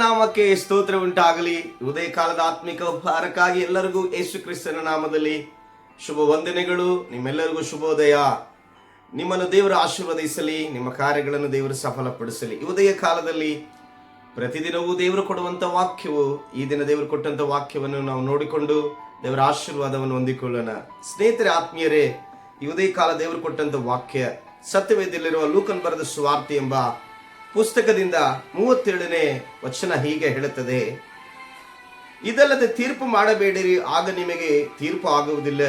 ನಾಮಕ್ಕೆ ಸ್ತೋತ್ರ ಉಂಟಾಗಲಿ. ಉದಯ ಕಾಲದ ಆತ್ಮಿಕ ಉಪಹಾರಕ್ಕಾಗಿ ಎಲ್ಲರಿಗೂ ಯೇಸು ಕ್ರಿಸ್ತನ ನಾಮದಲ್ಲಿ ಶುಭ ವಂದನೆಗಳು. ನಿಮ್ಮೆಲ್ಲರಿಗೂ ಶುಭೋದಯ. ನಿಮ್ಮನ್ನು ದೇವರು ಆಶೀರ್ವದಿಸಲಿ, ನಿಮ್ಮ ಕಾರ್ಯಗಳನ್ನು ದೇವರು ಸಫಲಪಡಿಸಲಿ. ಉದಯ ಕಾಲದಲ್ಲಿ ಪ್ರತಿದಿನವೂ ದೇವರು ಕೊಡುವಂತ ವಾಕ್ಯವು, ಈ ದಿನ ದೇವರು ಕೊಟ್ಟಂತ ವಾಕ್ಯವನ್ನು ನಾವು ನೋಡಿಕೊಂಡು ದೇವರ ಆಶೀರ್ವಾದವನ್ನು ಹೊಂದಿಕೊಳ್ಳೋಣ. ಸ್ನೇಹಿತರೆ, ಆತ್ಮೀಯರೇ ಇವುದೇ ಕಾಲ ದೇವರು ಕೊಟ್ಟಂತ ವಾಕ್ಯ ಸತ್ಯವೇದಲ್ಲಿರುವ ಲೂಕನ್ ಬರೆದ ಸ್ವಾರ್ಥಿ ಎಂಬ ಪುಸ್ತಕದಿಂದ ಮೂವತ್ತೇಳನೇ ವಚನ ಹೀಗೆ ಹೇಳುತ್ತದೆ. ಇದಲ್ಲದೆ ತೀರ್ಪು ಮಾಡಬೇಡಿರಿ, ಆಗ ನಿಮಗೆ ತೀರ್ಪು ಆಗುವುದಿಲ್ಲ.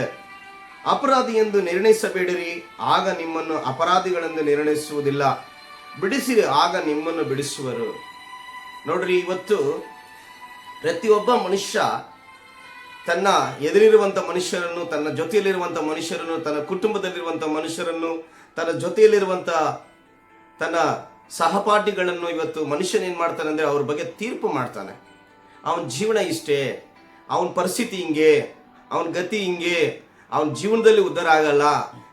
ಅಪರಾಧಿ ಎಂದು ನಿರ್ಣಯಿಸಬೇಡಿರಿ, ಆಗ ನಿಮ್ಮನ್ನು ಅಪರಾಧಿಗಳೆಂದು ನಿರ್ಣಯಿಸುವುದಿಲ್ಲ. ಬಿಡಿಸಿರಿ, ಆಗ ನಿಮ್ಮನ್ನು ಬಿಡಿಸುವರು. ನೋಡ್ರಿ, ಇವತ್ತು ಪ್ರತಿಯೊಬ್ಬ ಮನುಷ್ಯ ತನ್ನ ಎದುರಿರುವಂಥ ಮನುಷ್ಯರನ್ನು, ತನ್ನ ಜೊತೆಯಲ್ಲಿರುವಂಥ ಮನುಷ್ಯರನ್ನು, ತನ್ನ ಕುಟುಂಬದಲ್ಲಿರುವಂಥ ಮನುಷ್ಯರನ್ನು, ತನ್ನ ಜೊತೆಯಲ್ಲಿರುವಂಥ ತನ್ನ ಸಹಪಾಠಿಗಳನ್ನು ಇವತ್ತು ಮನುಷ್ಯನ ಏನು ಮಾಡ್ತಾನೆ ಅಂದರೆ ಅವ್ರ ಬಗ್ಗೆ ತೀರ್ಪು ಮಾಡ್ತಾನೆ. ಅವನ ಜೀವನ ಇಷ್ಟೇ, ಅವನ ಪರಿಸ್ಥಿತಿ ಹಿಂಗೆ, ಅವನ ಗತಿ ಹಿಂಗೆ, ಅವನ ಜೀವನದಲ್ಲಿ ಉದ್ಧಾರ ಆಗಲ್ಲ,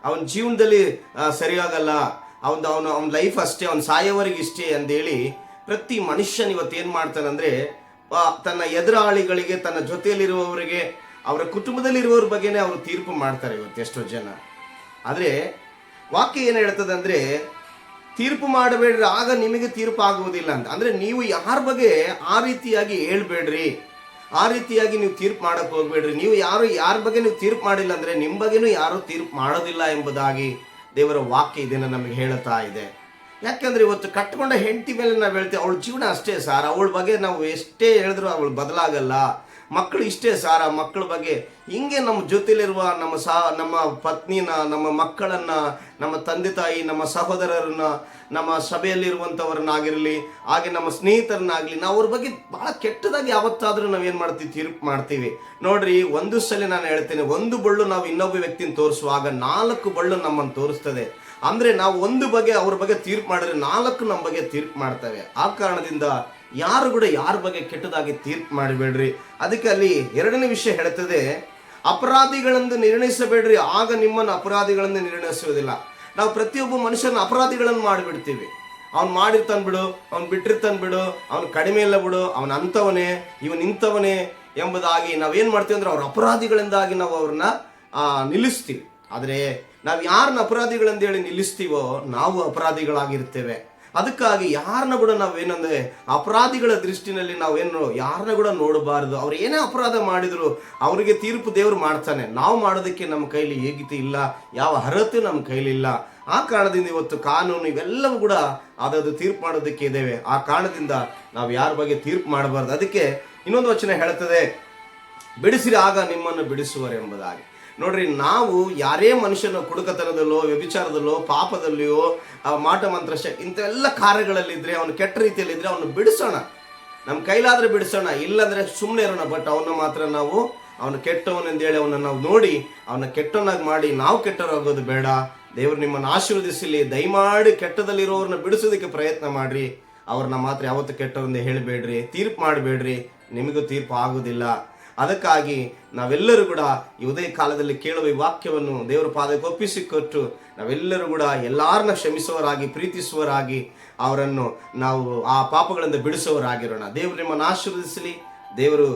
ಅವನ ಜೀವನದಲ್ಲಿ ಸರಿಯಾಗಲ್ಲ ಅವನ ಅವನ ಅವನ ಲೈಫ್ ಅಷ್ಟೇ, ಅವನ ಸಾಯೋವರೆಗೆ ಇಷ್ಟೇ ಅಂತೇಳಿ ಪ್ರತಿ ಮನುಷ್ಯನ ಇವತ್ತು ಏನು ಮಾಡ್ತಾನೆ ಅಂದರೆ ತನ್ನ ಎದುರಾಳಿಗಳಿಗೆ, ತನ್ನ ಜೊತೆಯಲ್ಲಿರುವವರಿಗೆ, ಅವರ ಕುಟುಂಬದಲ್ಲಿರುವವ್ರ ಬಗ್ಗೆನೇ ಅವರು ತೀರ್ಪು ಮಾಡ್ತಾರೆ ಇವತ್ತು ಎಷ್ಟೋ ಜನ. ಆದರೆ, ವಾಕ್ಯ ಏನು ಹೇಳ್ತದೆ ಅಂದರೆ, ತೀರ್ಪು ಮಾಡಬೇಡ್ರಿ, ಆಗ ನಿಮಗೆ ತೀರ್ಪು ಆಗುವುದಿಲ್ಲ ಅಂತ. ಅಂದರೆ ನೀವು ಯಾರ ಬಗ್ಗೆ ಆ ರೀತಿಯಾಗಿ ಹೇಳ್ಬೇಡ್ರಿ. ಆ ರೀತಿಯಾಗಿ ನೀವು ತೀರ್ಪು ಮಾಡಕ್ಕೆ ಹೋಗ್ಬೇಡ್ರಿ. ನೀವು ಯಾರು, ಯಾರ ಬಗ್ಗೆ ನೀವು ತೀರ್ಪು ಮಾಡಿಲ್ಲ ಅಂದರೆ ನಿಮ್ಮ ಬಗ್ಗೆನೂ ಯಾರೂ ತೀರ್ಪು ಮಾಡೋದಿಲ್ಲ ಎಂಬುದಾಗಿ ದೇವರ ವಾಕ್ಯ ಇದನ್ನು ನಮಗೆ ಹೇಳುತ್ತಾ ಇದೆ. ಯಾಕಂದ್ರೆ ಇವತ್ತು ಕಟ್ಕೊಂಡ ಹೆಂಡತಿ ಮೇಲೆ ನಾವು ಹೇಳ್ತೀವಿ, ಅವಳ ಜೀವನ ಅಷ್ಟೇ ಸಾರ, ಅವಳ ಬಗ್ಗೆ ನಾವು ಎಷ್ಟೇ ಹೇಳಿದ್ರು ಅವಳು ಬದಲಾಗಲ್ಲ. ಮಕ್ಕಳು ಇಷ್ಟೇ ಸಾರ, ಮಕ್ಕಳ ಬಗ್ಗೆ ಹಿಂಗೆ ನಮ್ಮ ಜೊತೆಲಿರುವ ನಮ್ಮ ಸಹ ನಮ್ಮ ಪತ್ನಿನ, ನಮ್ಮ ಮಕ್ಕಳನ್ನ, ನಮ್ಮ ತಂದೆ ತಾಯಿ, ನಮ್ಮ ಸಹೋದರರನ್ನ, ನಮ್ಮ ಸಭೆಯಲ್ಲಿರುವಂಥವ್ರನ್ನಾಗಿರಲಿ ಹಾಗೆ ನಮ್ಮ ಸ್ನೇಹಿತರನ್ನಾಗಲಿ, ನಾವು ಅವ್ರ ಬಗ್ಗೆ ಬಹಳ ಕೆಟ್ಟದಾಗಿ ಯಾವತ್ತಾದ್ರೂ ನಾವೇನು ಮಾಡ್ತೀವಿ, ತೀರ್ಪು ಮಾಡ್ತೀವಿ. ನೋಡ್ರಿ, ಒಂದು ಸಲ ನಾನು ಹೇಳ್ತೇನೆ, ಒಂದು ಬಳ್ಳು ನಾವು ಇನ್ನೊಬ್ಬ ವ್ಯಕ್ತಿನ ತೋರಿಸುವಾಗ ನಾಲ್ಕು ಬಳ್ಳು ನಮ್ಮನ್ನು ತೋರಿಸ್ತದೆ. ಅಂದ್ರೆ ನಾವು ಒಂದು ಬಗ್ಗೆ ಅವ್ರ ಬಗ್ಗೆ ತೀರ್ಪು ಮಾಡಿದ್ರೆ ನಾಲ್ಕು ನಮ್ಮ ಬಗ್ಗೆ ತೀರ್ಪು ಮಾಡ್ತವೆ. ಆ ಕಾರಣದಿಂದ ಯಾರು ಕೂಡ ಯಾರ ಬಗ್ಗೆ ಕೆಟ್ಟದಾಗಿ ತೀರ್ಪು ಮಾಡಬೇಡ್ರಿ. ಅದಕ್ಕೆ ಅಲ್ಲಿ ಎರಡನೇ ವಿಷಯ ಹೇಳ್ತದೆ ಅಪರಾಧಿಗಳನ್ನು ನಿರ್ಣಯಿಸಬೇಡ್ರಿ. ಆಗ ನಿಮ್ಮನ್ನು ಅಪರಾಧಿಗಳನ್ನು ನಿರ್ಣಯಿಸುವುದಿಲ್ಲ. ನಾವು ಪ್ರತಿಯೊಬ್ಬ ಮನುಷ್ಯನ ಅಪರಾಧಿಗಳನ್ನು ಮಾಡಿಬಿಡ್ತೀವಿ. ಅವ್ನು ಮಾಡಿರ್ತಾನೆ ಬಿಡು, ಅವ್ನು ಬಿಟ್ಟಿರ್ತಾನೆ ಬಿಡು, ಅವ್ನು ಕಡಿಮೆ ಇಲ್ಲ ಬಿಡು, ಅವನ ಅಂಥವನೇ, ಇವನು ನಿಂತವನೇ ಎಂಬುದಾಗಿ ನಾವೇನು ಮಾಡ್ತೀವಿ ಅಂದ್ರೆ ಅವ್ರ ಅಪರಾಧಿಗಳಿಂದಾಗಿ ನಾವು ಅವ್ರನ್ನ ನಿಲ್ಲಿಸ್ತೀವಿ. ಆದರೆ ನಾವು ಯಾರನ್ನ ಅಪರಾಧಿಗಳಂತ ಹೇಳಿ ನಿಲ್ಲಿಸ್ತೀವೋ ನಾವು ಅಪರಾಧಿಗಳಾಗಿರ್ತೇವೆ. ಅದಕ್ಕಾಗಿ ಯಾರನ್ನ ಕೂಡ ನಾವೇನಂದ್ರೆ ಅಪರಾಧಿಗಳ ದೃಷ್ಟಿನಲ್ಲಿ ನಾವೇನು ಯಾರನ್ನ ಕೂಡ ನೋಡಬಾರದು. ಅವ್ರು ಏನೇ ಅಪರಾಧ ಮಾಡಿದ್ರು ಅವರಿಗೆ ತೀರ್ಪು ದೇವರು ಮಾಡ್ತಾನೆ. ನಾವು ಮಾಡೋದಕ್ಕೆ ನಮ್ಮ ಕೈಲಿ ಹೇಗಿತಿ ಇಲ್ಲ, ಯಾವ ಅರ್ಹತೆ ನಮ್ಮ ಕೈಲಿಲ್ಲ ಆ ಕಾರಣದಿಂದ ಇವತ್ತು ಕಾನೂನು ಇವೆಲ್ಲವೂ ಕೂಡ ಅದದು ತೀರ್ಪು ಮಾಡೋದಕ್ಕೆ ಇದ್ದೇವೆ. ಆ ಕಾರಣದಿಂದ ನಾವು ಯಾರ ಬಗ್ಗೆ ತೀರ್ಪು ಮಾಡಬಾರ್ದು. ಅದಕ್ಕೆ ಇನ್ನೊಂದು ವಚನ ಹೇಳ್ತದೆ, ಬಿಡಿಸಿರಿ ಆಗ ನಿಮ್ಮನ್ನು ಬಿಡಿಸುವರು ಎಂಬುದಾಗಿ ನೋಡ್ರಿ, ನಾವು ಯಾರೇ ಮನುಷ್ಯನ ಕುಡುಕತನದಲ್ಲೋ, ವ್ಯಭಿಚಾರದಲ್ಲೋ, ಪಾಪದಲ್ಲಿಯೋ, ಆ, ಮಾಟ ಮಂತ್ರ ಶ ಇಂಥೆಲ್ಲ ಕಾರ್ಯಗಳಲ್ಲಿದ್ದರೆ ಅವನು ಕೆಟ್ಟ ರೀತಿಯಲ್ಲಿದ್ದರೆ ಅವನು ಬಿಡಿಸೋಣ. ನಮ್ಮ ಕೈಲಾದರೆ ಬಿಡಿಸೋಣ, ಇಲ್ಲಾಂದ್ರೆ ಸುಮ್ಮನೆ ಇರೋಣ, ಬಟ್ ಅವನ್ನ ಮಾತ್ರ ನಾವು, ಅವನು ಕೆಟ್ಟವನೆಂದೇಳಿ ಅವನ್ನ ನಾವು ನೋಡಿ, ಅವನ ಕೆಟ್ಟವನಾಗಿ ಮಾಡಿ, ನಾವು ಕೆಟ್ಟವರಾಗೋದು ಬೇಡ. ದೇವರು ನಿಮ್ಮನ್ನು ಆಶೀರ್ವದಿಸಲಿ, ದಯಮಾಡಿ ಕೆಟ್ಟದಲ್ಲಿರೋರನ್ನ ಬಿಡಿಸೋದಕ್ಕೆ ಪ್ರಯತ್ನ ಮಾಡ್ರಿ. ಅವ್ರನ್ನ ಮಾತ್ರ ಯಾವತ್ತು ಕೆಟ್ಟವರಿಂದ ಹೇಳಬೇಡ್ರಿ, ತೀರ್ಪು ಮಾಡಬೇಡ್ರಿ. ನಿಮಗೂ ತೀರ್ಪು ಆಗುವುದಿಲ್ಲ ಅದಕ್ಕಾಗಿ ನಾವೆಲ್ಲರೂ ಕೂಡ ಈ ಉದಯ ಕಾಲದಲ್ಲಿ ಕೇಳುವ ಈ ವಾಕ್ಯವನ್ನು ದೇವರ ಪಾದಕ್ಕೆ ಒಪ್ಪಿಸಿಕೊಟ್ಟು ನಾವೆಲ್ಲರೂ ಕೂಡ ಎಲ್ಲರನ್ನ ಕ್ಷಮಿಸುವವರಾಗಿ, ಪ್ರೀತಿಸುವವರಾಗಿ ಅವರನ್ನು ನಾವು ಆ ಪಾಪಗಳಿಂದ ಬಿಡಿಸುವವರಾಗಿರೋಣ. ದೇವರು ನಿಮ್ಮನ್ನು ಆಶೀರ್ವದಿಸಲಿ. ದೇವರು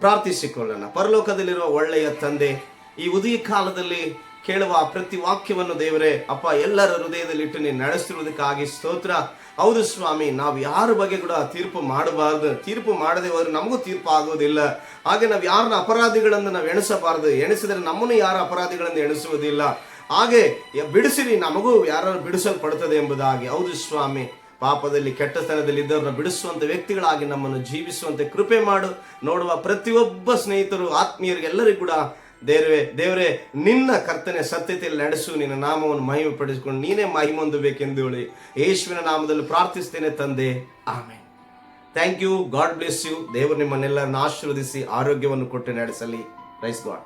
ಪ್ರಾರ್ಥಿಸಿಕೊಳ್ಳೋಣ. ಪರಲೋಕದಲ್ಲಿರುವ ಒಳ್ಳೆಯ ತಂದೆ, ಈ ಉದಯ ಕಾಲದಲ್ಲಿ ಕೇಳುವ ಪ್ರತಿ ವಾಕ್ಯವನ್ನು ದೇವರೇ, ಅಪ್ಪ, ಎಲ್ಲರ ಹೃದಯದಲ್ಲಿ ಇಟ್ಟು ನೀನು ನಡೆಸಿರುವುದಕ್ಕಾಗಿ ಸ್ತೋತ್ರ. ಹೌದು ಸ್ವಾಮಿ, ನಾವು ಯಾರ ಬಗ್ಗೆ ಕೂಡ ತೀರ್ಪು ಮಾಡಬಾರ್ದು. ತೀರ್ಪು ಮಾಡದೆ ಹೋದ್ರೆ ನಮಗೂ ತೀರ್ಪು ಆಗೋದಿಲ್ಲ ಹಾಗೆ ನಾವು ಯಾರನ್ನ ಅಪರಾಧಿಗಳನ್ನು ನಾವು ಎಣಿಸಬಾರದು. ಎಣಿಸಿದ್ರೆ ನಮ್ಮನ್ನು ಯಾರ ಅಪರಾಧಿಗಳನ್ನು ಎಣಿಸುವುದಿಲ್ಲ. ಹಾಗೆ ಬಿಡಿಸಿರಿ ನಮಗೂ ಯಾರು ಬಿಡಿಸಲ್ಪಡುತ್ತದೆ ಎಂಬುದಾಗಿ. ಹೌದು ಸ್ವಾಮಿ, ಪಾಪದಲ್ಲಿ, ಕೆಟ್ಟತನದಲ್ಲಿ ಇದ್ದವ್ರನ್ನ ಬಿಡಿಸುವಂತ ವ್ಯಕ್ತಿಗಳಾಗಿ ನಮ್ಮನ್ನು ಜೀವಿಸುವಂತೆ ಕೃಪೆ ಮಾಡು. ನೋಡುವ ಪ್ರತಿಯೊಬ್ಬ ಸ್ನೇಹಿತರು, ಆತ್ಮೀಯರಿಗೆಲ್ಲರಿಗೂ ಕೂಡ ದೇವರೇ ದೇವರೇ, ನಿನ್ನ ಕರ್ತನೆ ಸತ್ಯತೆಯಲ್ಲಿ ನಡೆಸು, ನಿನ್ನ ನಾಮವನ್ನು ಮಹಿಮೆ ಪಡಿಸಿಕೊಂಡು ನೀನೇ ಮಹಿಮೆ ಹೊಂದಬೇಕೆಂದು ಹೇಳಿ ಯೇಸುವಿನ ನಾಮದಲ್ಲಿ ಪ್ರಾರ್ಥಿಸ್ತೇನೆ ತಂದೆ. ಆಮೇಲೆ thank you God bless you ದೇವರು ನಿಮ್ಮನ್ನೆಲ್ಲರನ್ನ ಆಶೀರ್ವದಿಸಿ, ಆರೋಗ್ಯವನ್ನು ಕೊಟ್ಟು ನಡೆಸಲಿ. Rice god